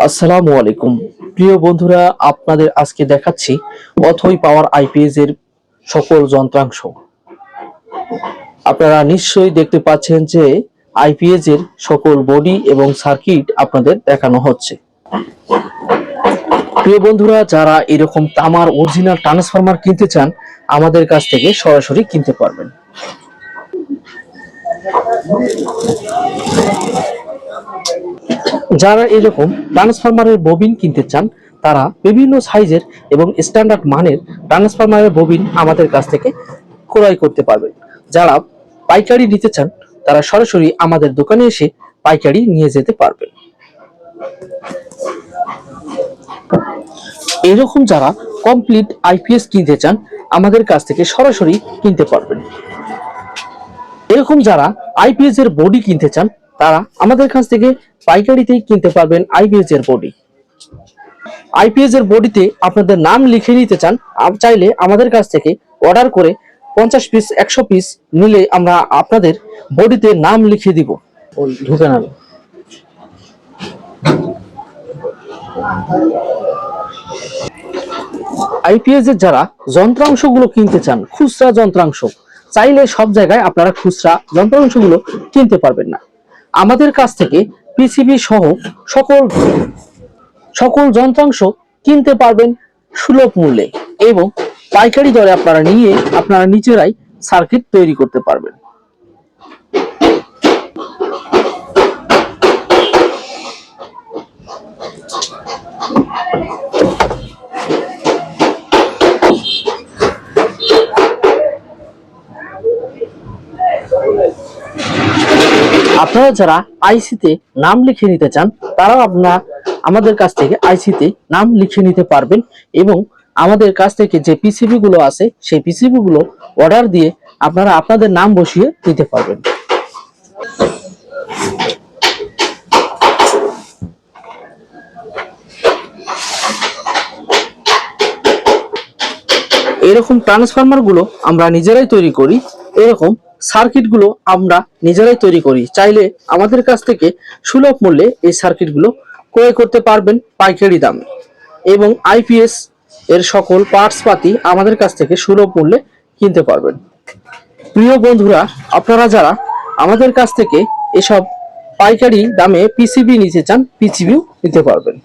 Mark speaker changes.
Speaker 1: আসসালামু আলাইকুম। প্রিয় বন্ধুরা, আপনাদের আজকে দেখাচ্ছি অথই পাওয়ার আইপিএস এর সকল যন্ত্রাংশ। আপনারা নিশ্চয়ই দেখতে পাচ্ছেন যে আইপিএস এর সকল বডি এবং সার্কিট আপনাদের দেখানো হচ্ছে। প্রিয় বন্ধুরা, যারা এরকম তামার অরিজিনাল ট্রান্সফরমার কিনতে চান, আমাদের কাছ থেকে সরাসরি কিনতে পারবেন। যারা এরকম ট্রান্সফরমারের ববিন কিনতে চান, তারা বিভিন্ন সাইজের এবং স্ট্যান্ডার্ড মানের ট্রান্সফরমারের ববিন আমাদের কাছ থেকে ক্রয় করতে পারবেন যারা পাইকারি নিতে চান, তারা সরাসরি আমাদের দোকানে এসে পাইকারি নিয়ে যেতে পারবেন। এরকম যারা কমপ্লিট আইপিএস কিনতে চান, আমাদের কাছ থেকে সরাসরি কিনতে পারবেন। এরকম যারা আইপিএস এর বডি কিনতে চান তারা আমাদের কাছ থেকে পাইকারিতেই কিনতে পারবেন আইপিএস এর বডি। আইপিএস এর বডিতে আপনাদের নাম লিখে নিতে চান চাইলে আমাদের কাছ থেকে অর্ডার করে পঞ্চাশ পিস একশো পিস নিলে আমরা আপনাদের বডিতে নাম লিখে দিব। ঢুকে না আইপিএস এর যারা যন্ত্রাংশগুলো কিনতে চান খুচরা যন্ত্রাংশ চাইলে সব জায়গায় আপনারা খুচরা যন্ত্রাংশগুলো কিনতে পারবেন না। আমাদের কাছ থেকে পিসিবি সহ সকল সকল যন্ত্রাংশ কিনতে পারবেন সুলভ মূল্যে এবং পাইকারি দরে আপনারা নিয়ে আপনারা নিজেরাই সার্কিট তৈরি করতে পারবেন। আপনারা যারা আইসিতে নাম লিখে নিতে চান, তারাও আপনারা আমাদের কাছ থেকে আইসিতে নাম লিখে নিতে পারবেন এবং আমাদের কাছ থেকে যে পিসিবি গুলো আছে, সেই পিসিবি গুলো অর্ডার দিয়ে আপনারা আপনাদের নাম বসিয়ে দিতে পারবেন। এরকম ট্রান্সফরমারগুলো আমরা নিজেরাই তৈরি করি। এরকম সার্কিটগুলো আমরা নিজেরাই তৈরি করি। চাইলে আমাদের কাছ থেকে সুলভ মূল্যে এই সার্কিটগুলো ক্রয় করতে পারবেন পাইকারি দামে। এবং আইপিএস এর সকল পার্টস পাতি আমাদের কাছ থেকে সুলভ মূল্যে কিনতে পারবেন। প্রিয় বন্ধুরা, আপনারা যারা আমাদের কাছ থেকে এসব পাইকারি দামে পিসিবি নিতে চান পিসিবিও নিতে পারবেন।